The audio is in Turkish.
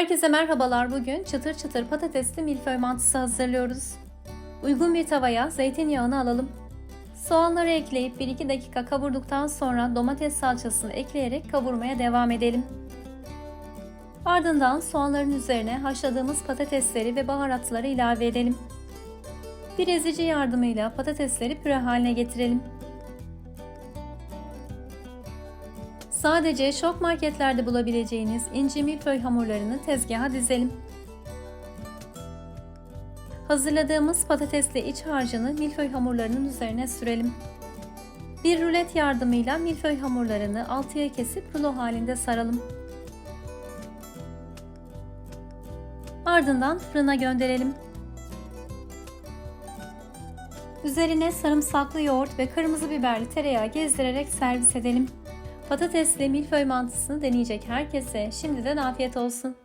Herkese merhabalar. Bugün çıtır çıtır patatesli milföy mantısı hazırlıyoruz. Uygun bir tavaya zeytinyağını alalım. Soğanları ekleyip 1-2 dakika kavurduktan sonra domates salçasını ekleyerek kavurmaya devam edelim. Ardından soğanların üzerine haşladığımız patatesleri ve baharatları ilave edelim. Bir ezici yardımıyla patatesleri püre haline getirelim. Sadece şok marketlerde bulabileceğiniz inci milföy hamurlarını tezgaha dizelim. Hazırladığımız patatesli iç harcını milföy hamurlarının üzerine sürelim. Bir rulet yardımıyla milföy hamurlarını altıya kesip rulo halinde saralım. Ardından fırına gönderelim. Üzerine sarımsaklı yoğurt ve kırmızı biberli tereyağı gezdirerek servis edelim. Patatesli milföy mantısını deneyecek herkese şimdiden afiyet olsun.